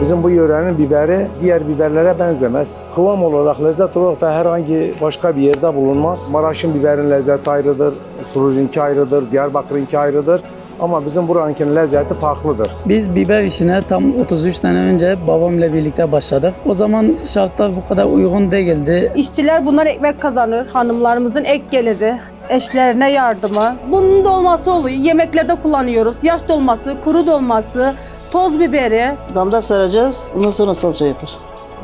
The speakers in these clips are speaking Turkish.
Bizim bu yörenin biberi diğer biberlere benzemez. Kıvam olarak, lezzet olarak da herhangi başka bir yerde bulunmaz. Maraş'ın biberin lezzeti ayrıdır, Suruc'unki ayrıdır, Diyarbakır'ınki ayrıdır. Ama bizim buranınkinin lezzeti farklıdır. Biz biber işine tam 33 sene önce babamla birlikte başladık. O zaman şartlar bu kadar uygun değildi. İşçiler bunlar ekmek kazanır. Hanımlarımızın ek geliri, eşlerine yardımı. Bunun dolması oluyor. Yemeklerde kullanıyoruz. Yaş dolması, kuru dolması, toz biberi. Damda saracağız. Ondan sonra salça yaparız.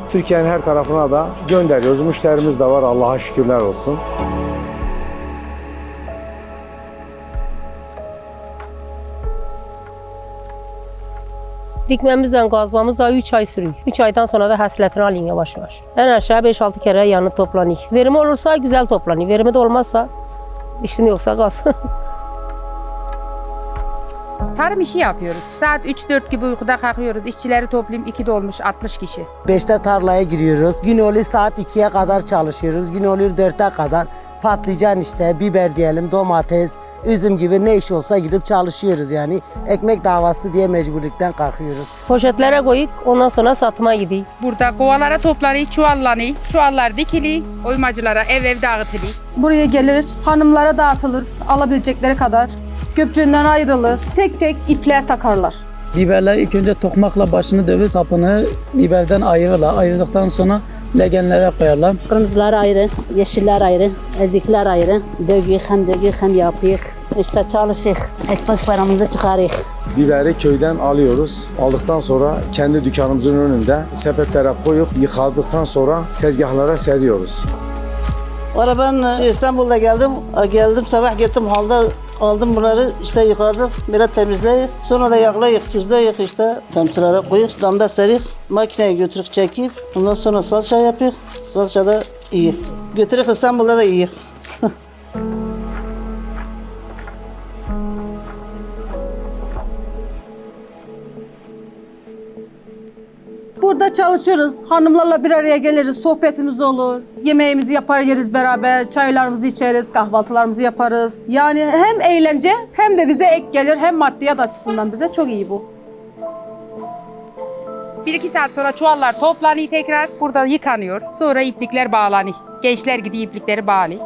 Türkiye'nin her tarafına da gönderiyoruz. Müşterimiz de var Allah'a şükürler olsun. Dikmemizden kazmamız da 3 ay sürüyor. 3 aydan sonra da hasletini alın yavaş yavaş. En aşağı 5-6 kere yanı toplanıyor. Verimi olursa güzel toplanıyor. Verimi de olmazsa işin yoksa gaz. Tarım işi yapıyoruz. Saat 3-4 gibi uykuda kalkıyoruz. İşçileri toplayayım 2 dolmuş 60 kişi. Beşte tarlaya giriyoruz. Gün oluyor saat 2'ye kadar çalışıyoruz. Gün oluyor 4'e kadar. Patlıcan işte, biber diyelim, domates, üzüm gibi ne iş olsa gidip çalışıyoruz yani. Ekmek davası diye mecburluktan kalkıyoruz. Poşetlere koyup ondan sonra satıma gidiyor. Burada kovalara toplanıyor, çuvallanıyor. Çuvallar dikili, oymacılara ev ev dağıtılıyor. Buraya gelir, hanımlara dağıtılır. Alabilecekleri kadar. Göpçüğünden ayrılır. Tek tek iple takarlar. Biberler ilk önce tokmakla başını dövüp sapını biberden ayırırlar. Ayırdıktan sonra legenlere koyarlar. Kırmızılar ayrı, yeşiller ayrı, ezikler ayrı. Dövüyor hem dövüyor hem yapıyor. İşte çalışıyor. Ekmek paramızı çıkarıyor. Biberi köyden alıyoruz. Aldıktan sonra kendi dükkanımızın önünde sepetlere koyup yıkadıktan sonra tezgahlara seriyoruz. Ara ben e, İstanbul'da geldim. Geldim sabah gittim halda aldım bunları işte yıkadık. Biraz temizleyip sonra da yağlayık, tuzlayık işte. Temsilere koyup damda serip makineye götürüp çekip ondan sonra salça yapıyoruz. Salça da iyi. Götürüp İstanbul'da da iyi. Burada çalışırız. Hanımlarla bir araya geliriz. Sohbetimiz olur. Yemeğimizi yapar yeriz beraber. Çaylarımızı içeriz. Kahvaltılarımızı yaparız. Yani hem eğlence hem de bize ek gelir. Hem maddiyat açısından bize çok iyi bu. 1-2 saat sonra çuvallar toplanıyor tekrar. Burada yıkanıyor. Sonra iplikler bağlanıyor. Gençler gidiyor iplikleri bağlıyor.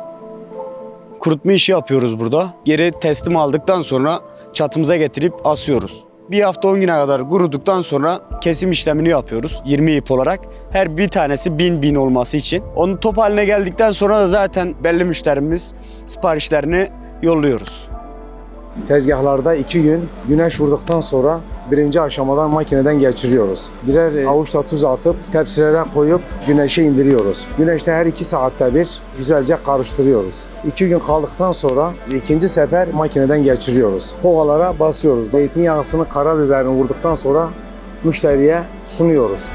kurutma işi yapıyoruz burada. Geri teslim aldıktan sonra çatımıza getirip asıyoruz. Bir hafta 10 güne kadar kuruduktan sonra kesim işlemini yapıyoruz 20 ip olarak. Her bir tanesi 1000 bin olması için. Onun top haline geldikten sonra da zaten belli müşterimiz siparişlerini yolluyoruz. Tezgahlarda iki gün güneş vurduktan sonra birinci aşamadan makineden geçiriyoruz. Birer avuçla tuz atıp tepsilere koyup güneşe indiriyoruz. Güneşte her iki saatte bir güzelce karıştırıyoruz. İki gün kaldıktan sonra ikinci sefer makineden geçiriyoruz. Kovalara basıyoruz. Zeytinyağısını karabiberini vurduktan sonra müşteriye sunuyoruz.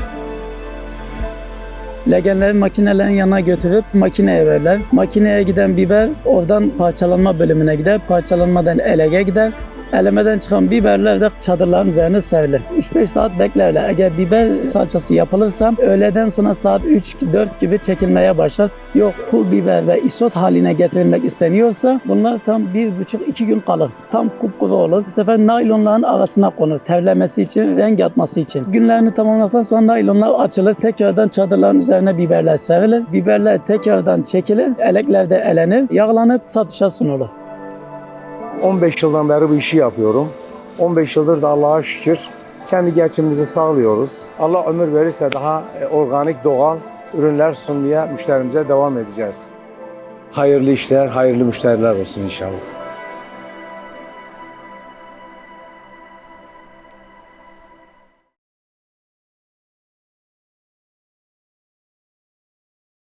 Legenleri makinelerin yanına götürüp makineye verirler. Makineye giden biber oradan parçalanma bölümüne gider. Parçalanmadan elege gider. Elemeden çıkan biberler de çadırların üzerine serilir. 3-5 saat beklerler. Eğer biber salçası yapılırsa öğleden sonra saat 3-4 gibi çekilmeye başlar. Yok pul biber ve isot haline getirilmek isteniyorsa bunlar tam 1,5-2 gün kalır. Tam kupkuru olur. Bu sefer naylonların arasına konur. Terlemesi için, renk atması için. Günlerini tamamladıktan sonra naylonlar açılır. Tekrardan çadırların üzerine biberler serilir. Biberler tekrardan çekilir. Elekler de elenir. Yağlanıp satışa sunulur. 15 yıldan beri bu işi yapıyorum. 15 yıldır da Allah'a şükür kendi geçimimizi sağlıyoruz. Allah ömür verirse daha e, organik, doğal ürünler sunmaya müşterimize devam edeceğiz. Hayırlı işler, hayırlı müşteriler olsun inşallah.